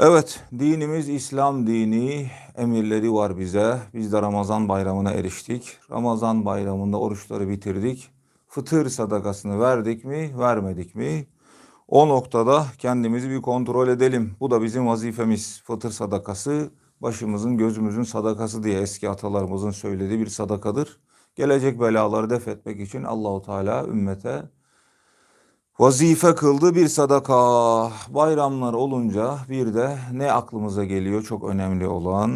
Evet, dinimiz İslam dini, emirleri var bize. Biz de Ramazan bayramına eriştik. Ramazan bayramında oruçları bitirdik. Fıtır sadakasını verdik mi, vermedik mi? O noktada kendimizi bir kontrol edelim. Bu da bizim vazifemiz. Fıtır sadakası başımızın gözümüzün sadakası diye eski atalarımızın söylediği bir sadakadır. Gelecek belaları def etmek için Allahu Teala ümmete Vazife kıldı bir sadaka. Bayramlar olunca bir de ne aklımıza geliyor çok önemli olan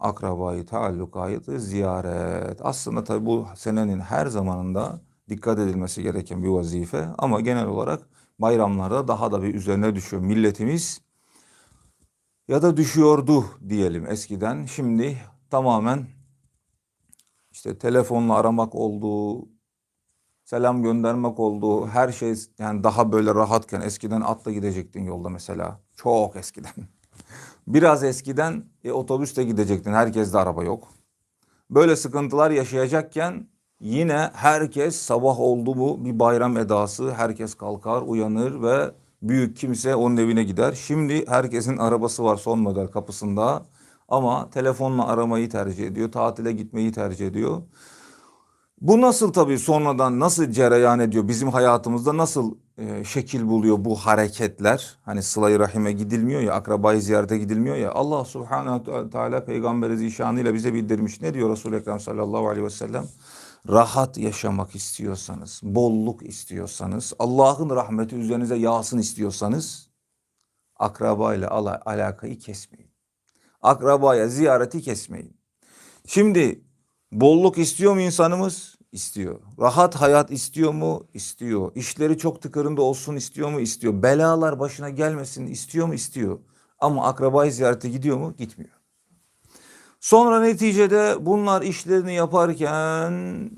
akrabayı, taallukayı ziyaret. Aslında tabii bu senenin her zamanında dikkat edilmesi gereken bir vazife ama genel olarak bayramlarda daha da bir üzerine düşüyor milletimiz. Ya da düşüyordu diyelim eskiden. Şimdi tamamen işte telefonla aramak oldu, selam göndermek oldu. Her şey yani daha böyle rahatken eskiden atla gidecektin yolda mesela. Çok eskiden. Biraz eskiden e, otobüste gidecektin. Herkeste araba yok. Böyle sıkıntılar yaşayacakken yine herkes sabah oldu mu bir bayram edası. Herkes kalkar, uyanır ve büyük kimse onun evine gider. Şimdi herkesin arabası var son model kapısında. Ama telefonla aramayı tercih ediyor. Tatile gitmeyi tercih ediyor. Bu nasıl tabii sonradan nasıl cereyan ediyor bizim hayatımızda nasıl e, şekil buluyor bu hareketler? Hani sıla-i rahime gidilmiyor ya, akrabayı ziyarete gidilmiyor ya. Allah subhanehu teala peygamberi zişanıyla bize bildirmiş. Ne diyor Resul-i Ekrem sallallahu aleyhi ve sellem? Rahat yaşamak istiyorsanız, bolluk istiyorsanız, Allah'ın rahmeti üzerinize yağsın istiyorsanız akrabayla ala alakayı kesmeyin. Akrabaya ziyareti kesmeyin. Şimdi Bolluk istiyor mu insanımız? İstiyor. Rahat hayat istiyor mu? İstiyor. İşleri çok tıkırında olsun istiyor mu? İstiyor. Belalar başına gelmesin istiyor mu? İstiyor. Ama akrabayı ziyarete gidiyor mu? Gitmiyor. Sonra neticede bunlar işlerini yaparken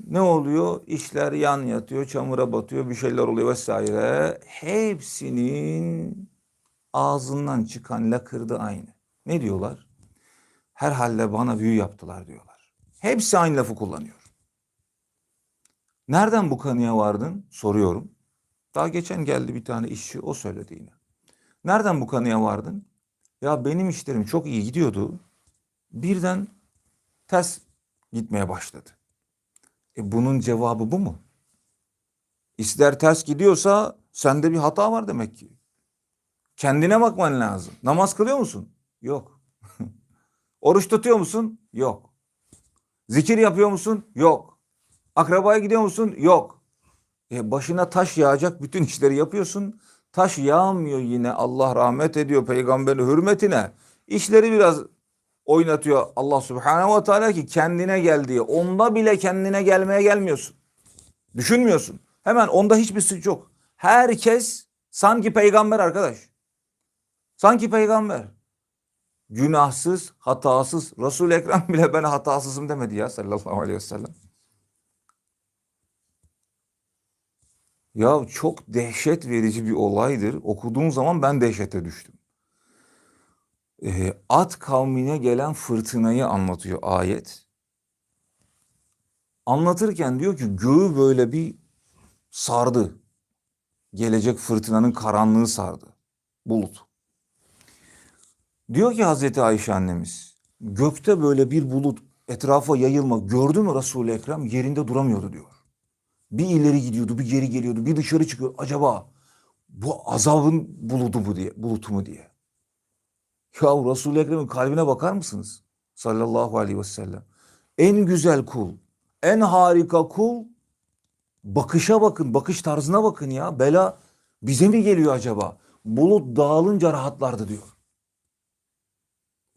ne oluyor? İşler yan yatıyor, çamura batıyor, bir şeyler oluyor vesaire. Hepsinin ağzından çıkan lakırdı aynı. Ne diyorlar? Herhalde bana büyü yaptılar diyorlar. Hepsi aynı lafı kullanıyor. Nereden bu kanıya vardın? Soruyorum. Daha geçen geldi bir tane işçi o söyledi yine. Nereden bu kanıya vardın? Ya benim işlerim çok iyi gidiyordu. Birden ters gitmeye başladı. E bunun cevabı bu mu? İster ters gidiyorsa sende bir hata var demek ki. Kendine bakman lazım. Namaz kılıyor musun? Yok. Oruç tutuyor musun? Yok. Zikir yapıyor musun? Yok. Akrabaya gidiyor musun? Yok. E başına taş yağacak bütün işleri yapıyorsun. Taş yağmıyor yine Allah rahmet ediyor peygamberin hürmetine. İşleri biraz oynatıyor Allah subhanehu ve teala ki kendine gel diye. Onda bile kendine gelmeye gelmiyorsun. Düşünmüyorsun. Hemen onda hiçbir suç yok. Herkes sanki peygamber arkadaş. Sanki peygamber günahsız, hatasız. Resul-i Ekrem bile ben hatasızım demedi ya sallallahu aleyhi ve sellem. Ya çok dehşet verici bir olaydır. Okuduğum zaman ben dehşete düştüm. Ee, at kavmine gelen fırtınayı anlatıyor ayet. Anlatırken diyor ki göğü böyle bir sardı. Gelecek fırtınanın karanlığı sardı. Bulut. Diyor ki Hazreti Ayşe annemiz gökte böyle bir bulut etrafa yayılma gördü mü Resul-i Ekrem yerinde duramıyordu diyor. Bir ileri gidiyordu bir geri geliyordu bir dışarı çıkıyor acaba bu azabın bulutu mu diye bulutu mu diye. Ya Resul-i Ekrem'in kalbine bakar mısınız? Sallallahu aleyhi ve sellem. En güzel kul, en harika kul bakışa bakın, bakış tarzına bakın ya. Bela bize mi geliyor acaba? Bulut dağılınca rahatlardı diyor.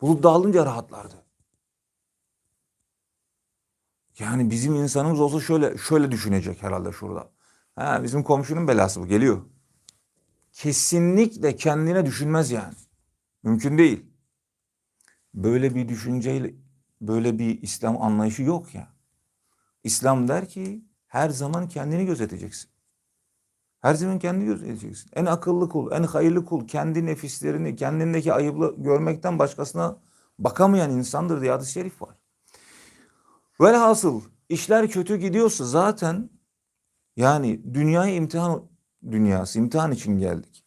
Bulut dağılınca rahatlardı. Yani bizim insanımız olsa şöyle şöyle düşünecek herhalde şurada. Ha, bizim komşunun belası bu geliyor. Kesinlikle kendine düşünmez yani. Mümkün değil. Böyle bir düşünceyle böyle bir İslam anlayışı yok ya. İslam der ki her zaman kendini gözeteceksin. Her zaman kendini gözeteceksin. En akıllı kul, en hayırlı kul kendi nefislerini, kendindeki ayıbı görmekten başkasına bakamayan insandır diye hadis-i şerif var. Velhasıl işler kötü gidiyorsa zaten yani dünyaya imtihan dünyası, imtihan için geldik.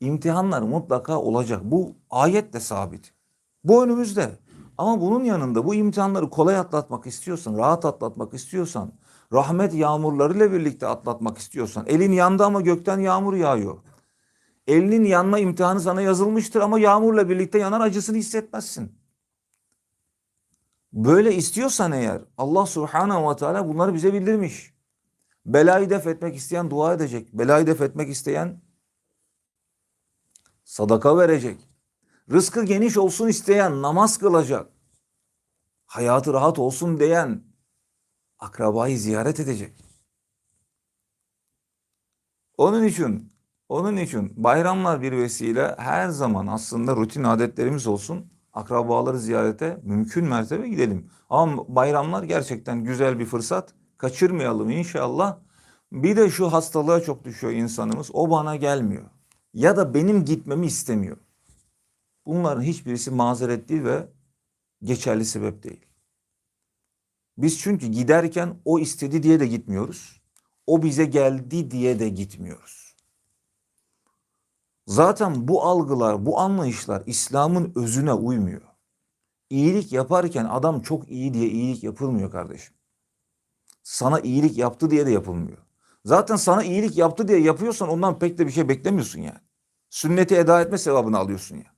imtihanlar mutlaka olacak. Bu ayetle sabit. Bu önümüzde. Ama bunun yanında bu imtihanları kolay atlatmak istiyorsan, rahat atlatmak istiyorsan, rahmet yağmurlarıyla birlikte atlatmak istiyorsan, elin yandı ama gökten yağmur yağıyor. Elinin yanma imtihanı sana yazılmıştır ama yağmurla birlikte yanar acısını hissetmezsin. Böyle istiyorsan eğer Allah Subhanahu ve Teala bunları bize bildirmiş. Belayı def etmek isteyen dua edecek. Belayı def etmek isteyen sadaka verecek. Rızkı geniş olsun isteyen namaz kılacak. Hayatı rahat olsun diyen akrabayı ziyaret edecek. Onun için onun için bayramlar bir vesile her zaman aslında rutin adetlerimiz olsun. Akrabaları ziyarete mümkün mertebe gidelim. Ama bayramlar gerçekten güzel bir fırsat. Kaçırmayalım inşallah. Bir de şu hastalığa çok düşüyor insanımız. O bana gelmiyor. Ya da benim gitmemi istemiyor. Bunların hiçbirisi mazeret değil ve geçerli sebep değil. Biz çünkü giderken o istedi diye de gitmiyoruz. O bize geldi diye de gitmiyoruz. Zaten bu algılar, bu anlayışlar İslam'ın özüne uymuyor. İyilik yaparken adam çok iyi diye iyilik yapılmıyor kardeşim. Sana iyilik yaptı diye de yapılmıyor. Zaten sana iyilik yaptı diye yapıyorsan ondan pek de bir şey beklemiyorsun yani. Sünneti eda etme sevabını alıyorsun ya.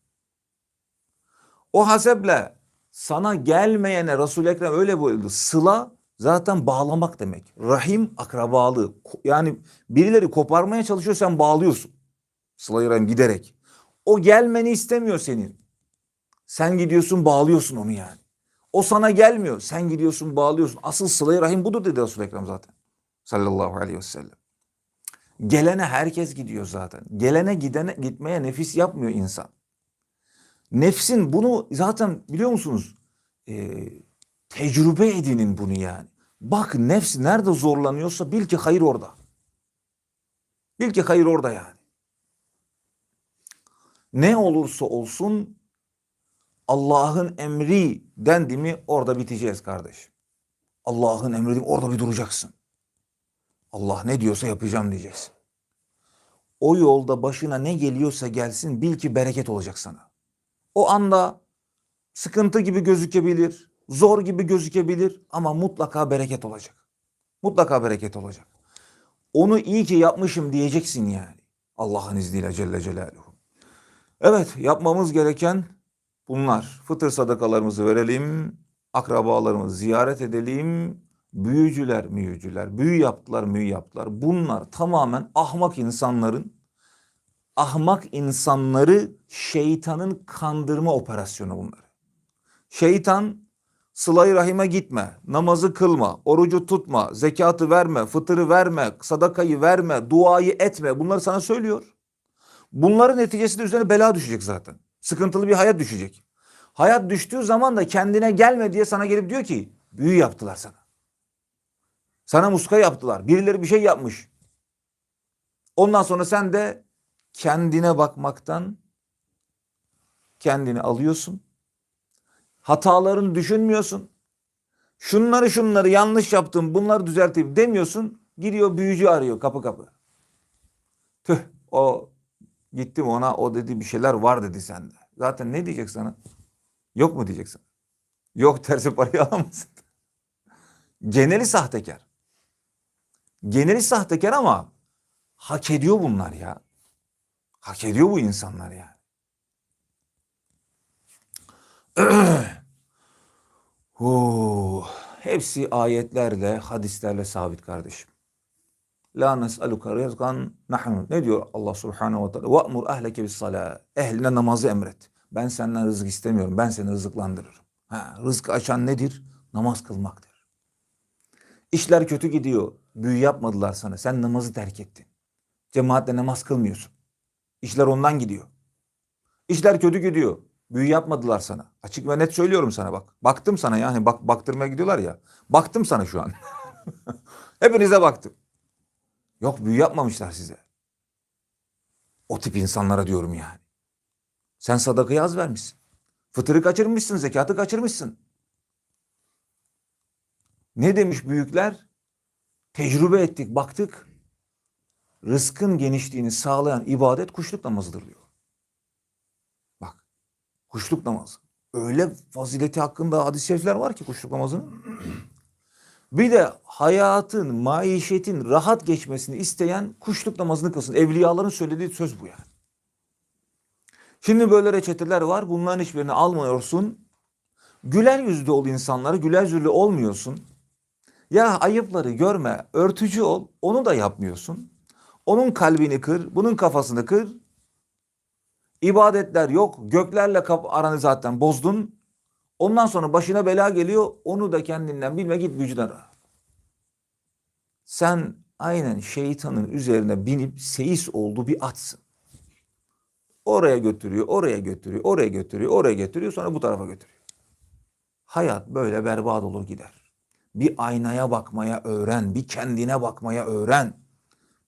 O haseple sana gelmeyene Resul-i Ekrem öyle buyurdu. Sıla zaten bağlamak demek. Rahim akrabalığı. Yani birileri koparmaya çalışıyor sen bağlıyorsun. Sıla-i giderek. O gelmeni istemiyor senin. Sen gidiyorsun bağlıyorsun onu yani. O sana gelmiyor. Sen gidiyorsun bağlıyorsun. Asıl sıla-i rahim budur dedi Resul-i Ekrem zaten. Sallallahu aleyhi ve sellem. Gelene herkes gidiyor zaten. Gelene gidene gitmeye nefis yapmıyor insan. Nefsin bunu zaten biliyor musunuz? Ee, tecrübe edinin bunu yani. Bak nefs nerede zorlanıyorsa bil ki hayır orada. Bil ki hayır orada yani. Ne olursa olsun Allah'ın emri dendi mi orada biteceğiz kardeş. Allah'ın emri orada bir duracaksın. Allah ne diyorsa yapacağım diyeceksin. O yolda başına ne geliyorsa gelsin bil ki bereket olacak sana. O anda sıkıntı gibi gözükebilir, zor gibi gözükebilir ama mutlaka bereket olacak. Mutlaka bereket olacak. Onu iyi ki yapmışım diyeceksin yani. Allah'ın izniyle Celle Celaluhu. Evet yapmamız gereken bunlar. Fıtır sadakalarımızı verelim, akrabalarımızı ziyaret edelim, büyücüler, müyücüler, büyü yaptılar, müyü yaptılar. Bunlar tamamen ahmak insanların, ahmak insanları şeytanın kandırma operasyonu bunlar. Şeytan sıla rahime gitme, namazı kılma, orucu tutma, zekatı verme, fıtırı verme, sadakayı verme, duayı etme bunları sana söylüyor. Bunların neticesinde üzerine bela düşecek zaten. Sıkıntılı bir hayat düşecek. Hayat düştüğü zaman da kendine gelme diye sana gelip diyor ki büyü yaptılar sana. Sana muska yaptılar. Birileri bir şey yapmış. Ondan sonra sen de kendine bakmaktan kendini alıyorsun. Hatalarını düşünmüyorsun. Şunları şunları yanlış yaptım bunları düzelteyim demiyorsun. Gidiyor büyücü arıyor kapı kapı. Tüh o gittim ona o dedi bir şeyler var dedi sende. Zaten ne diyecek sana? Yok mu diyeceksin? Yok tersi parayı alamazsın. Geneli sahtekar. Geneli sahtekar ama hak ediyor bunlar ya. Hak ediyor bu insanlar oh, hepsi ayetlerle, hadislerle sabit kardeşim. La nes'aluka rızkan nahnu. Ne diyor Allah Subhanahu ve Teala? Ve'mur ehleke bis salah. Ehline namazı emret. Ben senden rızık istemiyorum. Ben seni rızıklandırırım. Ha, rızık açan nedir? Namaz kılmaktır. İşler kötü gidiyor. Büyü yapmadılar sana. Sen namazı terk ettin. Cemaatle namaz kılmıyorsun. İşler ondan gidiyor. İşler kötü gidiyor. Büyü yapmadılar sana. Açık ve net söylüyorum sana bak. Baktım sana yani bak baktırmaya gidiyorlar ya. Baktım sana şu an. Hepinize baktım. Yok büyü yapmamışlar size. O tip insanlara diyorum yani. Sen sadakayı az vermişsin. Fıtırı kaçırmışsın, zekatı kaçırmışsın. Ne demiş büyükler? Tecrübe ettik, baktık. rızkın genişliğini sağlayan ibadet kuşluk namazıdır diyor. Bak kuşluk namazı. Öyle fazileti hakkında hadis-i şerifler var ki kuşluk namazının. Bir de hayatın, maişetin rahat geçmesini isteyen kuşluk namazını kılsın. Evliyaların söylediği söz bu yani. Şimdi böyle reçeteler var. Bunların hiçbirini almıyorsun. Güler yüzlü ol insanları, güler yüzlü olmuyorsun. Ya ayıpları görme, örtücü ol, onu da yapmıyorsun. Onun kalbini kır, bunun kafasını kır. İbadetler yok, göklerle aranı zaten bozdun. Ondan sonra başına bela geliyor, onu da kendinden bilme git ara. Sen aynen şeytanın üzerine binip seyis olduğu bir atsın. Oraya götürüyor, oraya götürüyor, oraya götürüyor, oraya götürüyor, sonra bu tarafa götürüyor. Hayat böyle berbat olur gider. Bir aynaya bakmaya öğren, bir kendine bakmaya öğren.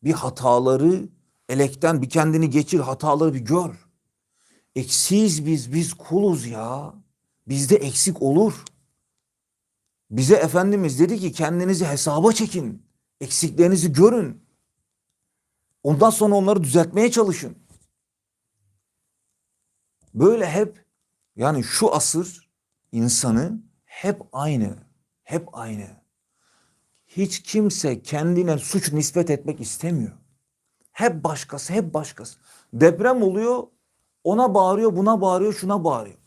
Bir hataları elekten bir kendini geçir, hataları bir gör. Eksiyiz biz, biz kuluz ya. Bizde eksik olur. Bize Efendimiz dedi ki kendinizi hesaba çekin. Eksiklerinizi görün. Ondan sonra onları düzeltmeye çalışın. Böyle hep yani şu asır insanı hep aynı. Hep aynı. Hiç kimse kendine suç nispet etmek istemiyor. Hep başkası, hep başkası. Deprem oluyor, ona bağırıyor, buna bağırıyor, şuna bağırıyor.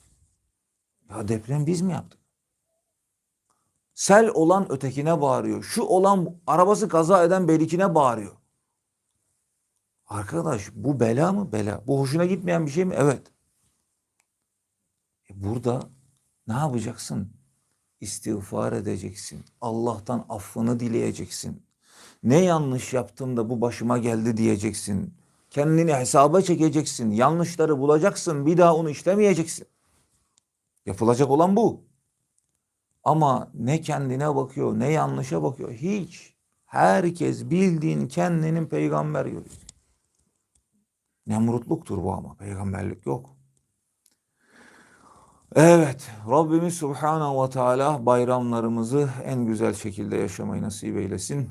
Ya deprem biz mi yaptık? Sel olan ötekine bağırıyor. Şu olan arabası kaza eden berikine bağırıyor. Arkadaş bu bela mı? Bela. Bu hoşuna gitmeyen bir şey mi? Evet. E burada ne yapacaksın? İstiğfar edeceksin. Allah'tan affını dileyeceksin. Ne yanlış yaptım da bu başıma geldi diyeceksin. Kendini hesaba çekeceksin. Yanlışları bulacaksın. Bir daha onu işlemeyeceksin. Yapılacak olan bu. Ama ne kendine bakıyor ne yanlışa bakıyor. Hiç. Herkes bildiğin kendinin peygamber görüyor. Nemrutluktur bu ama peygamberlik yok. Evet, Rabbimiz Subhanahu ve Teala bayramlarımızı en güzel şekilde yaşamayı nasip eylesin.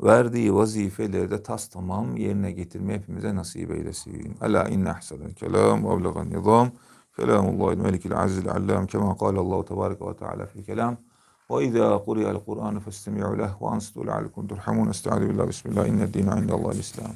Verdiği vazifeleri de tas tamam yerine getirmeyi hepimize nasip eylesin. Ela inne ahsenel kelam ve nizam. كلام الله الملك العز العلام كما قال الله تبارك وتعالى في كلام وإذا قرئ القرآن فاستمعوا له وأنصتوا لعلكم ترحمون. استعاذ بالله. بسم الله. إن الدين عند الله الإسلام.